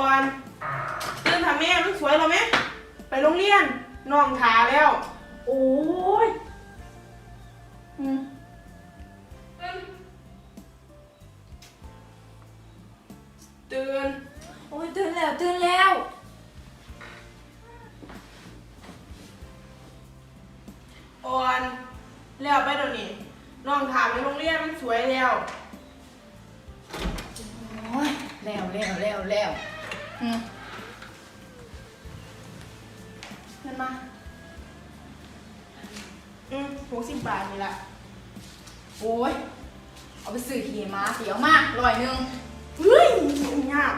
ออนตื่นเถอะแม่มันสวยแล้วไหมไปโรงเรียนน้องถาแล้ว โอ้ยอืมตื่นโอ้ยตื่นแล้วตื่นแล้วออนแล้วไปเดี๋ยวนี้น้องถามไปโรงเรียนมันสวยแล้ว โอ้ยแล้วแล้วแล้วแล้ว เงินมา อืมหกสิบบาทนี่แหละโอ้ย เอาไปซื้อขี่ม้าเสียวมากร้อยหนึ่งเฮ้ยยาก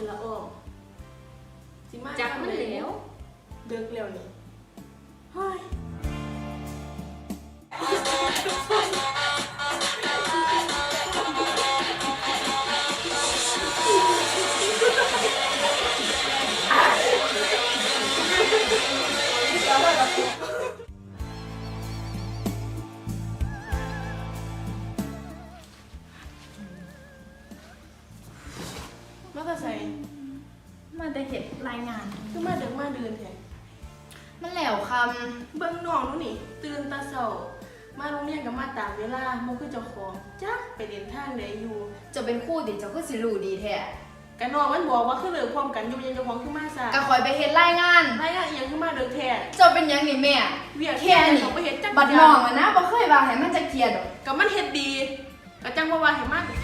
ขึ้ มาก็ใส่มาแต่เห็ดรายงาน คือมาเดินมาเดินแทนมันแล้วคเบิ่งน้องนู่นนี่ ตื่นแตาเช้ามาโรงเรียนกับมาตามเวลาโมคือเจ้าของจ้าไปเรียนทางไหนอยู่ำจะเป็นคู่ดิเจ้าก็สิรู้ดีแท้กันน้องมันบอกว่าคือเลิกพร้อมกันอยู่ยังเจ้าของคือมาซะก็คอยไปเห็ดรายงานนายอะอิหยังคือมาเดินแท้เจ้าเป็นหยังนี่แม่เวียกแค่นี้เขาไปเฮ็ดจักบัดน้องอะนะบ่เคยว่าให้มันจะเครียดดอกกับมันเฮ็ดดีก็จังว่าว่าให้มันตื่น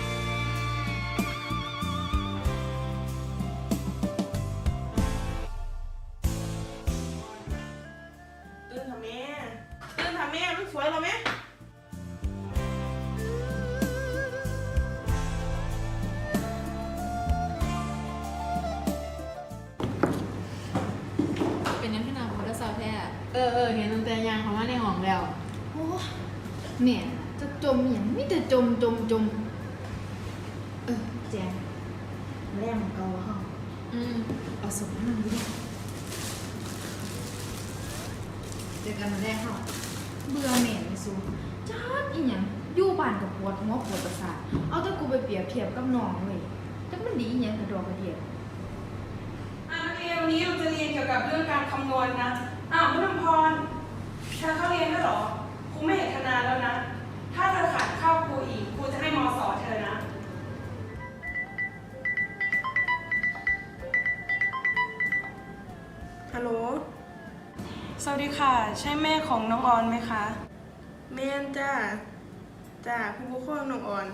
แต่ยางเขามาในห้องแล้วโอ้ยแม่จะจมอหย่างมีแต่จมจมจมเออแจงแรงของเกาห้องอืมเอาสมมันดิเจอกันมาแรกห้องเบื่อแม่ไม่สู้จ้าดอีหยังอยู่บ้านกับปวดหัวปวดประสาทเอาแต่กูไปเปรียบเทียบกับน้องเว้ยจักมันดีอหยังกระดอกกระเดียอ่านักเรียนวันนี้เราจะเรียนเกี่ยวกับเรื่องการคำนวณนะอ้าวพุทธพร เธอเข้าเรียนแล้วเหรอครูไม่เห็นคะแนนแล้วนะ ถ้าเธอขาดเข้าครูอีกครูจะให้มสอเธอนะ ฮัลโหล สวัสดีค่ะ ใช่แม่ของน้องออนไหมคะ แม่นจ้าจ้าผู้ปกครองน้องออน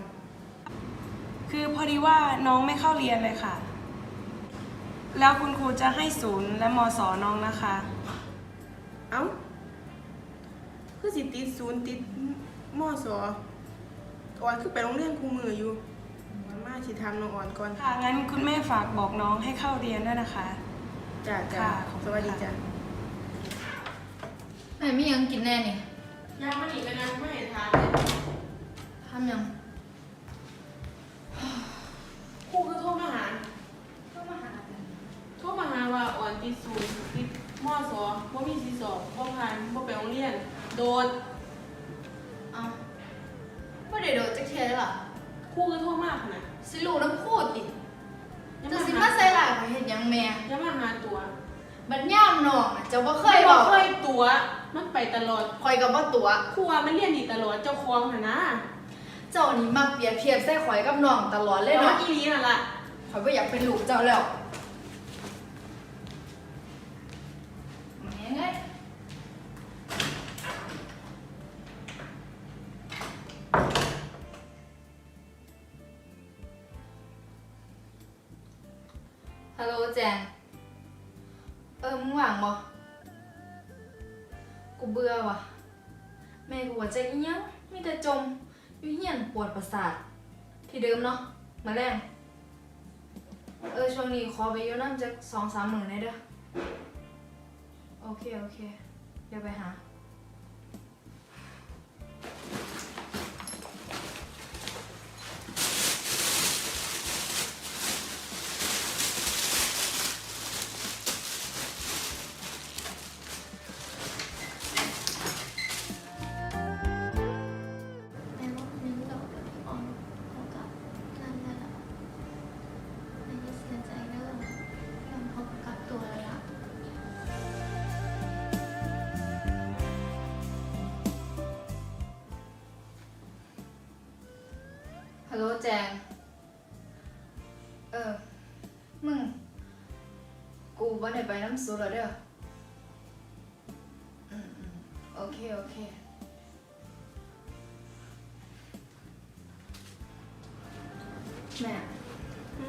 คือพอดีว่าน้องไม่เข้าเรียนเลยค่ะ แล้วคุณครูจะให้ศูนย์และมสอน้องนะคะ เอ้า คือสิติดศูนย์ติดมสอออนคือไปโรงเรียนครูมืออยู่มันมาสิทำน้องออนก่อนค่ะ งั้นคุณแม่ฝากบอกน้องให้เข้าเรียนด้วยนะคะ จ้าจ้าค่ะขอบคุณสวัสดีค่ะ จ้าแม่มีหยังกินแน่นี่ยางมันอีกแล้วนะไม่เห็นทานเลยทำหยังครูคือโทรมาหา ก็มาหากันโทรมาหาว่าอ่อนติดศูนย์ติดมอสอบ่มีสีสอบบ่ผ่านบ่ไปโรงเรียน โดดเอาบ่ได้โดดจักเที่ยได้ล่ะครูคือโทรมาขนาดสิรู้น้ำพูดติยังจะมาสิหามาใส่หลายข่อยเฮ็ดหยังแม่ ยังมาหาตัวบัดย่ามน้องน่ะเจ้าบ่เคยบ่บอกเคยตัว มันไปตลอดข่อยก็บ่ตัว ครูว่ามันเรียนดีตลอดเจ้าของน่ะนะเจ้านี่มักเปรียบเทียบใส่ข่อยกับน้องตลอดเลยแล้วเนาะอีนี้นั่นล่ะข่อยบ่อยากเป็นลูกเจ้าแล้ว ออมึงว่างบ่กูเบื่อว่ะ แม่กูว่าใจเงี้ยังมีแต่จมอยู่เฮียนปวดประสาท ที่เดิมเนาะมาแรงเออช่วงนี้ขอไปอยู่นั่นจะสองสามหมื่นได้เด้อโอเค โอเค เดี๋ยวไปหา แจง เออ มึง กูบ่ได้ไปน้ำซูแล้วเด้ออืมอืมโอเค โอเค แม่เอ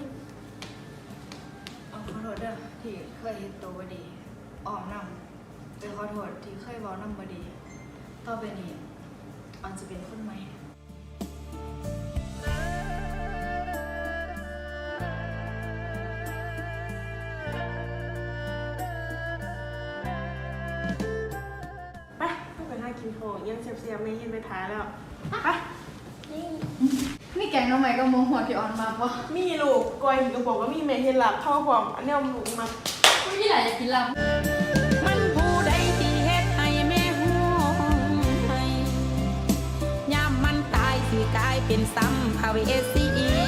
ขอโทษเด้อที่เคยเห็นตัวบดีออมนำเป็นขอโทษที่เคยเว้านำบดี ต่อไปนี้ออนจะเป็นคนใหม่ กินโถยังเสียบๆไม่เห็นไปท้ายแล้วไปนี่แกงทำไมก็โมโหที่ออนมาปะมีลูกกอยก็บอกว่ามีแม่เห็นหลับเข้าพร้อมอันนี้เอาลูกมาไม่มีอะไรจะกินลำมันผู้ใดที่เฮ็ดให้แม่ห่วงให้ยามมันตายสิกลายเป็นซ้ำภาเวสี